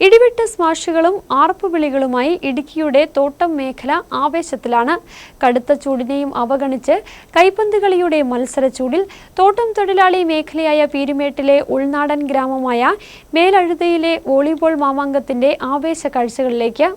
ഇടിവെട്ട് സ്മാഷുകളും ആർപ്പുവിളികളുമായി ഇടുക്കിയുടെ തോട്ടം മേഖല ആവേശത്തിലാണ്. കടുത്ത ചൂടിനെയും അവഗണിച്ച് കൈപ്പന്തുകളിയുടെ മത്സരച്ചൂടിൽ തോട്ടം തൊഴിലാളി മേഖലയായ പീരുമേട്ടിലെ ഉൾനാടൻ ഗ്രാമമായ മേലഴുതയിലെ വോളിബോൾ മാമാങ്കത്തിന്റെ ആവേശ കാഴ്ചകളിലേക്ക്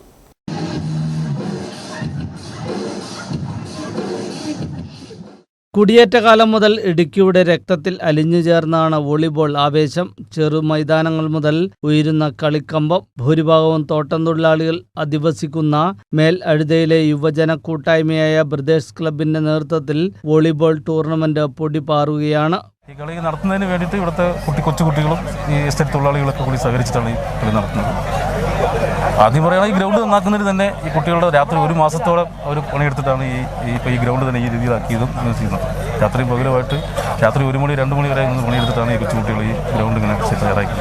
കുടിയേറ്റ കാലം മുതൽ ഇടുക്കിയുടെ രക്തത്തിൽ അലിഞ്ഞു ചേർന്നാണ് വോളിബോൾ ആവേശം. ചെറു മൈതാനങ്ങൾ മുതൽ ഉയരുന്ന കളിക്കമ്പം ഭൂരിഭാഗവും തോട്ടം തൊഴിലാളികൾ അധിവസിക്കുന്ന മേൽ അഴുതയിലെ യുവജന കൂട്ടായ്മയായ ബ്രദേഴ്സ് ക്ലബിന്റെ നേതൃത്വത്തിൽ വോളിബോൾ ടൂർണമെന്റ് പൊടിപാറുകയാണ് ഈ കളി നടത്തുന്നതിന് വേണ്ടിയിട്ട് ഇവിടുത്തെ കുട്ടി കൊച്ചുകുട്ടികളും ഈ എസ്റ്റേറ്റ് തൊഴിലാളികളൊക്കെ കൂടി സഹകരിച്ചിട്ടാണ് ഈ കളി നടത്തുന്നത്. ആദ്യം പറയുകയാണെങ്കിൽ ഈ ഗ്രൗണ്ട് നന്നാക്കുന്നതിന് തന്നെ ഈ കുട്ടികളുടെ രാത്രി ഒരു മാസത്തോളം അവർ പണിയെടുത്തിട്ടാണ് ഈ ഇപ്പോൾ ഈ ഗ്രൗണ്ട് തന്നെ ഈ രീതിയിലാക്കിയതും ചെയ്യുന്നത്. രാത്രിയും പകലുമായിട്ട് രാത്രി ഒരു മണി രണ്ട് മണി വരെ നിന്ന് പണിയെടുത്തിട്ടാണ് ഈ കൊച്ചുകുട്ടികൾ ഈ ഗ്രൗണ്ട് ഇങ്ങനെ തയ്യാറാക്കി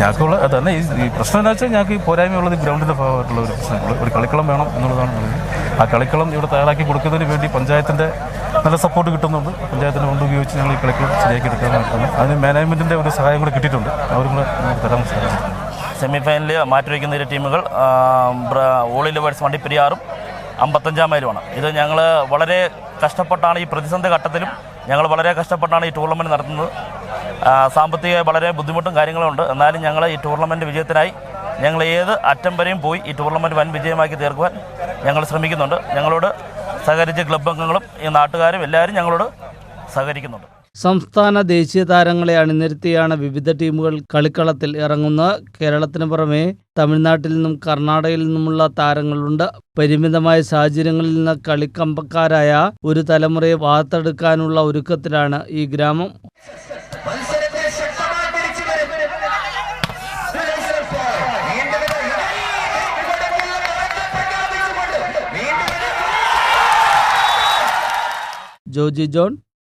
ഞങ്ങൾക്കുള്ള തന്നെ ഈ പ്രശ്നം എന്താ വെച്ചാൽ ഞങ്ങൾക്ക് പോരായ്മയുള്ളത് ഗ്രൗണ്ടിന്റെ ഭാഗമായിട്ടുള്ള ഒരു പ്രശ്നങ്ങൾ ഒരു കളിക്കളം വേണം എന്നുള്ളതാണ്. ആ കളിക്കളം ഇവിടെ തയ്യാറാക്കി കൊടുക്കുന്നതിന് വേണ്ടി പഞ്ചായത്തിന്റെ നല്ല സപ്പോർട്ട് കിട്ടുന്നുണ്ട്. പഞ്ചായത്തിന്റെ ഫണ്ട് ഉപയോഗിച്ച് ഞങ്ങൾ ഈ കളിക്കളം ശരിയാക്കി നടക്കുന്നു അതിന് മാനേജ്മെന്റിന്റെ ഒരു സഹായം കൂടെ കിട്ടിയിട്ടുണ്ട്. അവരും കൂടെ തരാൻ സാധിക്കും സെമി ഫൈനലിൽ മാറ്റിവെക്കുന്ന ഇരു ടീമുകൾ ഓൾ ഇലവേഴ്സ് വണ്ടിപ്പെരിയാറും അമ്പത്തഞ്ചാം മൈലുമാണ്. ഇത് ഞങ്ങൾ വളരെ കഷ്ടപ്പെട്ടാണ് ഈ പ്രതിസന്ധി ഘട്ടത്തിലും ഞങ്ങൾ വളരെ കഷ്ടപ്പെട്ടാണ് ഈ ടൂർണമെന്റ് നടത്തുന്നത്. സാമ്പത്തിക വളരെ ബുദ്ധിമുട്ടും കാര്യങ്ങളും ഉണ്ട്. എന്നാലും ഞങ്ങൾ ഈ ടൂർണമെന്റ് വിജയത്തിനായി ഞങ്ങൾ ഏത് അറ്റം വരെയും പോയി ഈ ടൂർണമെന്റ് വൻ വിജയമാക്കി തീർക്കുവാൻ ഞങ്ങൾ ശ്രമിക്കുന്നുണ്ട്. ഞങ്ങളോട് സഹകരിച്ച ക്ലബ് അംഗങ്ങളും ഈ നാട്ടുകാരും എല്ലാവരും ഞങ്ങളോട് സഹകരിക്കുന്നുണ്ട്. സംസ്ഥാന ദേശീയ താരങ്ങളെ അണിനിരത്തിയാണ് വിവിധ ടീമുകൾ കളിക്കളത്തിൽ ഇറങ്ങുന്നത് കേരളത്തിന് പുറമെ തമിഴ്നാട്ടിൽ നിന്നും കർണാടകയിൽ നിന്നുമുള്ള താരങ്ങളുണ്ട്. പരിമിതമായ സാഹചര്യങ്ങളിൽ നിന്ന് കളിക്കമ്പക്കാരായ ഒരു തലമുറയെ വാർത്തെടുക്കാനുള്ള ഒരുക്കത്തിലാണ് ഈ ഗ്രാമം. ജോജി ജോൺ